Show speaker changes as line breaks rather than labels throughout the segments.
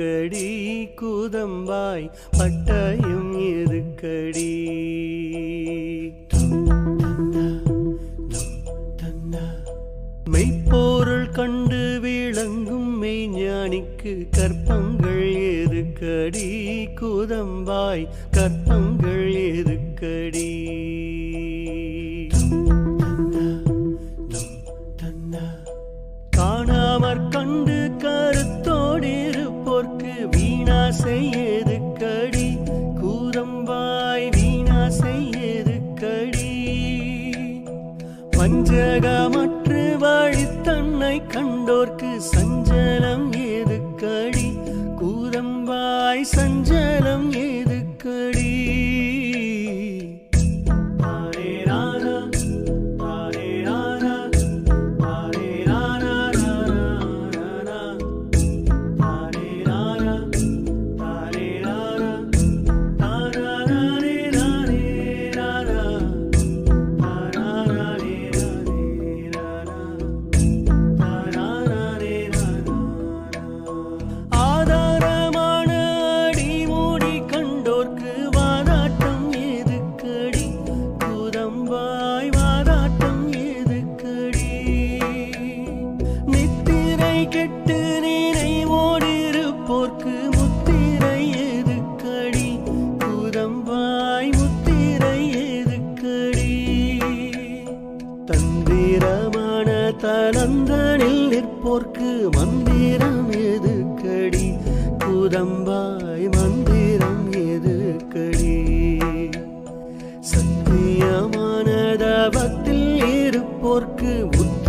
இருக்கடி கூதம்பாய் பட்டாயம் இருக்கடி மெய்ப்பொருள் கண்டு விளங்கும் மெய்ஞானிக்கு கற்பங்கள் இருக்கடி கூதம்பாய் கற்பங்கள் வஞ்சகமற்று வாழி தன்னை கண்டோர்க்கு சஞ்சலம் ஏது கடி கூதம்பாய் சஞ்சலம் ஏ மந்திரம் எதுக்கடி குதம்பாய் மந்திரம் எதுக்கடி சத்தியமானத பக்தில் இருப்போர்க்கு புத்தி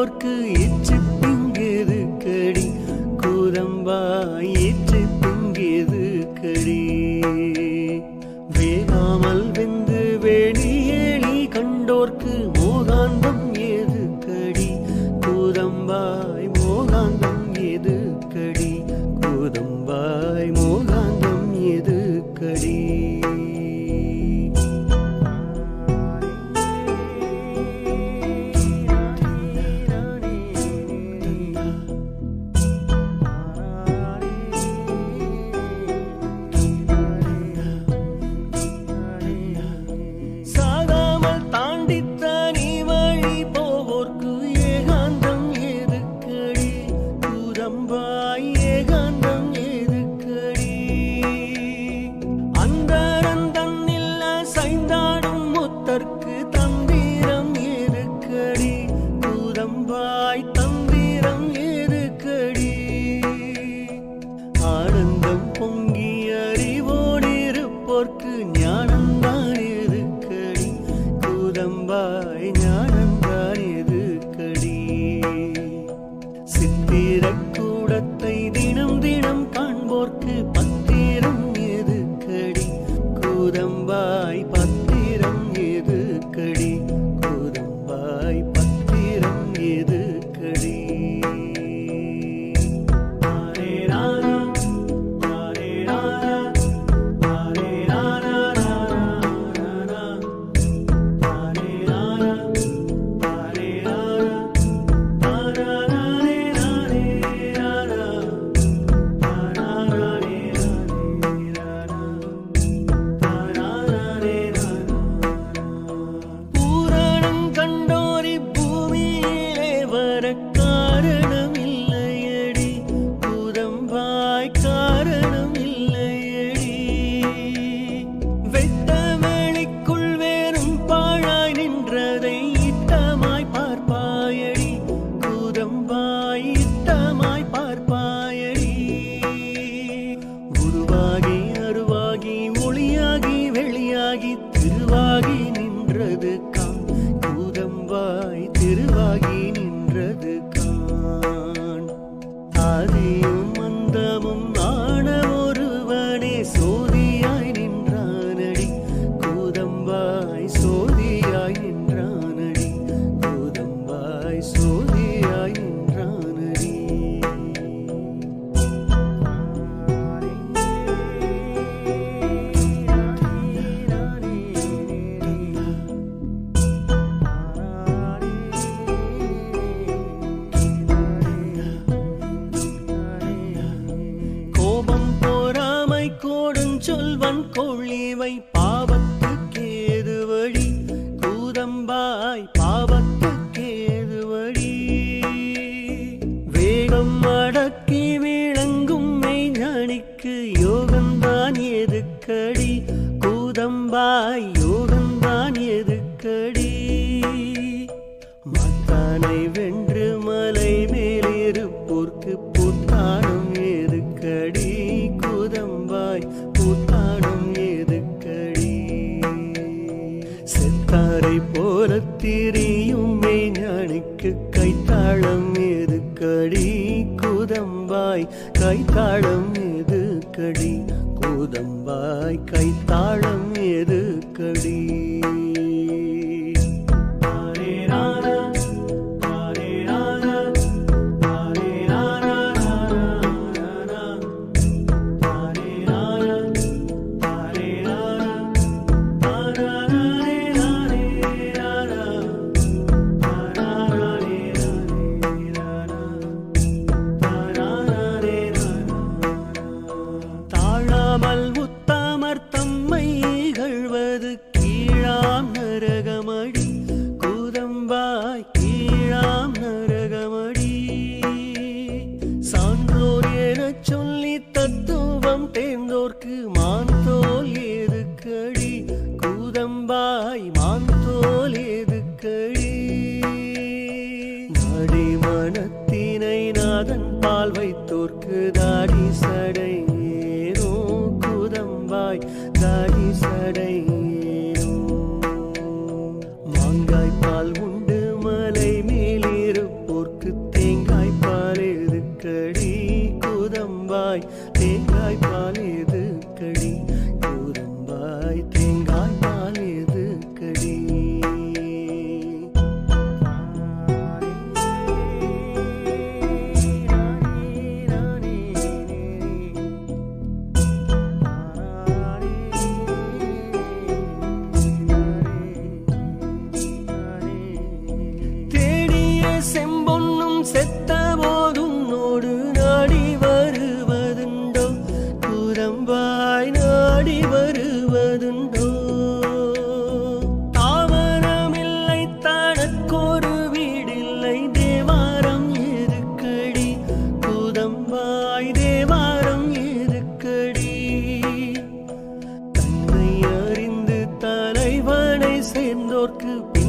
எல்லோர்க்கு இச்சு திங்குது கடி. கூதம்பா இச்சு திங்குது கடி. வேகாமல் வெந்து வெளியேளி கண்டோர்க்கு திருவாகி நின்றது கம். கூதம்பாய் திருவாகி நின்றது கான் ஆதி செஞ்சொல்வன் கொள்ளிவை பாவன் காத்தாரை போல திரியும் மெய்ஞானிக்கு கைத்தாளம் எதுக்கடி குதம்பாய் கைத்தாளம் எதுக்கடி குதம்பாய் கைத்தாளம் சார்ந்தோர்க்கு